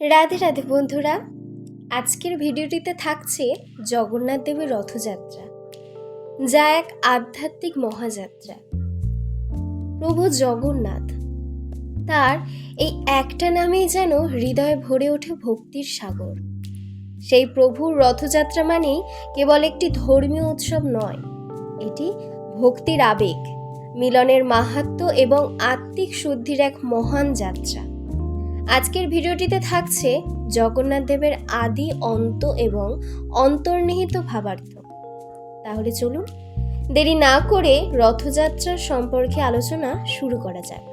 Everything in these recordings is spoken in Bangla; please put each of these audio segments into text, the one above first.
রাধে রাধে বন্ধুরা, আজকের ভিডিওটিতে থাকছে জগন্নাথ দেবের রথযাত্রা, যা এক আধ্যাত্মিক মহাযাত্রা। প্রভু জগন্নাথ, তার এই একটা নামেই যেন হৃদয়ে ভরে ওঠে ভক্তির সাগর। সেই প্রভুর রথযাত্রা মানেই কেবল একটি ধর্মীয় উৎসব নয়, এটি ভক্তির আবেগ, মিলনের মাহাত্ম্য এবং আত্মিক শুদ্ধির এক মহান যাত্রা। আজকের ভিডিওটিতে থাকছে জগন্নাথ দেবের আদি অন্ত এবং অন্তর্নিহিত ভাবার্থ। তাহলে চলুন দেরি না করে রথযাত্রার সম্পর্কে আলোচনা শুরু করা যাক।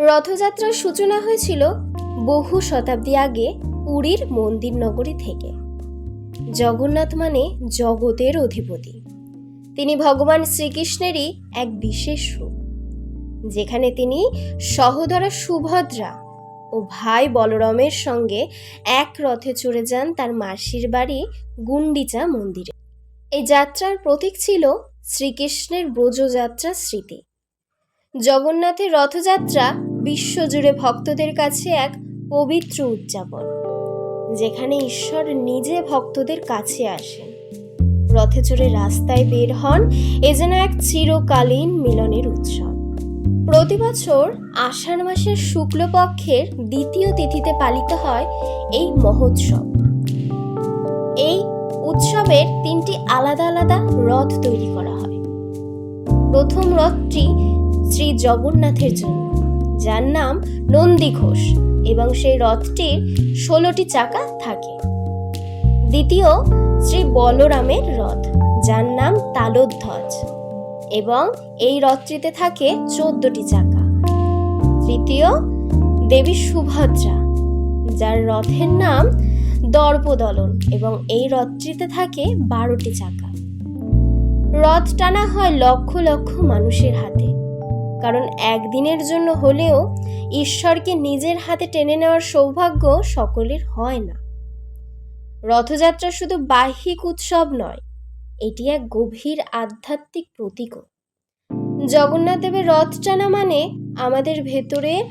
রথযাত্রার সূচনা হয়েছিল বহু শতাব্দী আগে পুরীর মন্দির নগরী থেকে। জগন্নাথ মানে জগতের অধিপতি। তিনি ভগবান শ্রীকৃষ্ণেরই এক বিশেষ রূপ। যেখানে তিনি সহোদরা সুভদ্রা ও ভাই বলরামের সঙ্গে এক রথে চড়ে যান তার মাসির বাড়ি গুন্ডিচা মন্দিরে। এই যাত্রার প্রতীক ছিল শ্রীকৃষ্ণের ব্রজযাত্রা স্মৃতি। জগন্নাথের রথযাত্রা বিশ্বজুড়ে ভক্তদের কাছে এক পবিত্র উদযাপন, যেখানে ঈশ্বর নিজে ভক্তদের কাছে আসেন। রথে চড়ে রাস্তায় বের হন, এ যেন এক চিরকালীন মিলনের উৎসব। প্রতি বছর আষাঢ় মাসের শুক্লপক্ষের দ্বিতীয় তিথিতে পালিত হয় এই মহোৎসব। এই উৎসবের তিনটি আলাদা আলাদা রথ তৈরি করা হয়। প্রথম রথটি শ্রী জগন্নাথের জন্য, যার নাম নন্দী ঘোষ এবং সেই রথটির ষোলোটি চাকা থাকে। দ্বিতীয় শ্রী বলরামের রথ, যার নাম তালোধ্বজ। এবং এই রথটিতে থাকে চোদ্দটি চাকা। তৃতীয়, দেবী সুভদ্রা, যার রথের নাম দর্পদলন এবং এই রথটিতে থাকে বারোটি চাকা। রথ টানা হয় লক্ষ লক্ষ মানুষের হাতে, কারণ একদিনের জন্য হলেও ঈশ্বরকে নিজের হাতে টেনে নেওয়ার সৌভাগ্য সকলের হয় না। রথযাত্রা শুধু বাহ্যিক উৎসব নয় এটি এক গভীর আধ্যাত্মিক প্রতীকও। জগন্নাথ দেবের রথ টানা মানে আমাদের ভেতরে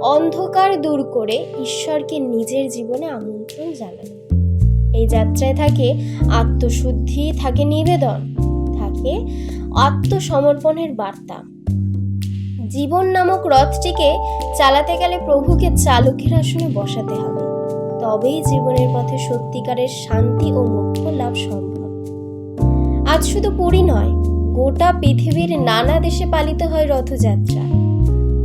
অন্ধকার দূর করে ঈশ্বরকে নিজের জীবনে আমন্ত্রণ জানানো। এই যাত্রায় থাকে আত্মশুদ্ধি, থাকে নিবেদন, থাকে আত্মসমর্পণের বার্তা। জীবন নামক রথটিকে চালাতে গেলে প্রভুকে চালকের আসনে বসাতে হবে। তবেই জীবনের পথে সত্যিকারের শান্তি ও মোক্ষ লাভ সম্ভব। আজ শুধু পুরী নয়, গোটা পৃথিবীর নানা দেশে পালিত হয় রথযাত্রা।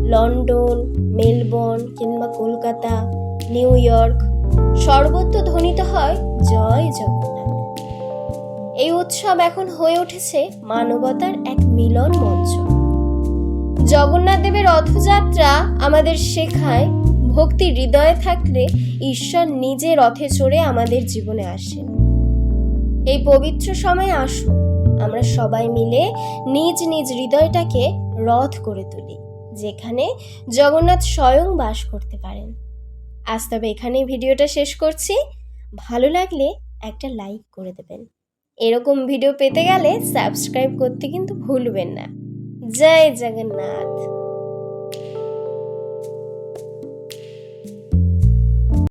লন্ডন, মেলবোর্ন কিংবা কলকাতা, নিউ ইয়র্ক সর্বত্র ধ্বনিত হয় জয় জগন্নাথ। এই উৎসব এখন হয়ে উঠেছে মানবতার এক মিলন মঞ্চ। জগন্নাথ দেবের রথযাত্রা আমাদের শেখায় ভক্তি হৃদয়ে থাকলে ঈশ্বর নিজে রথে চড়ে আমাদের জীবনে আসেন। এই পবিত্র সময়ে আসুন। আমরা সবাই মিলে নিজ নিজ হৃদয়টাকে রথ করে তুলি, যেখানে জগন্নাথ স্বয়ং বাস করতে পারেন। আজ তবে এখানেই ভিডিওটা শেষ করছি। ভালো লাগলে একটা লাইক করে দেবেন। এরকম ভিডিও পেতে গেলে সাবস্ক্রাইব করতে কিন্তু ভুলবেন না। জয় জগন্নাথ।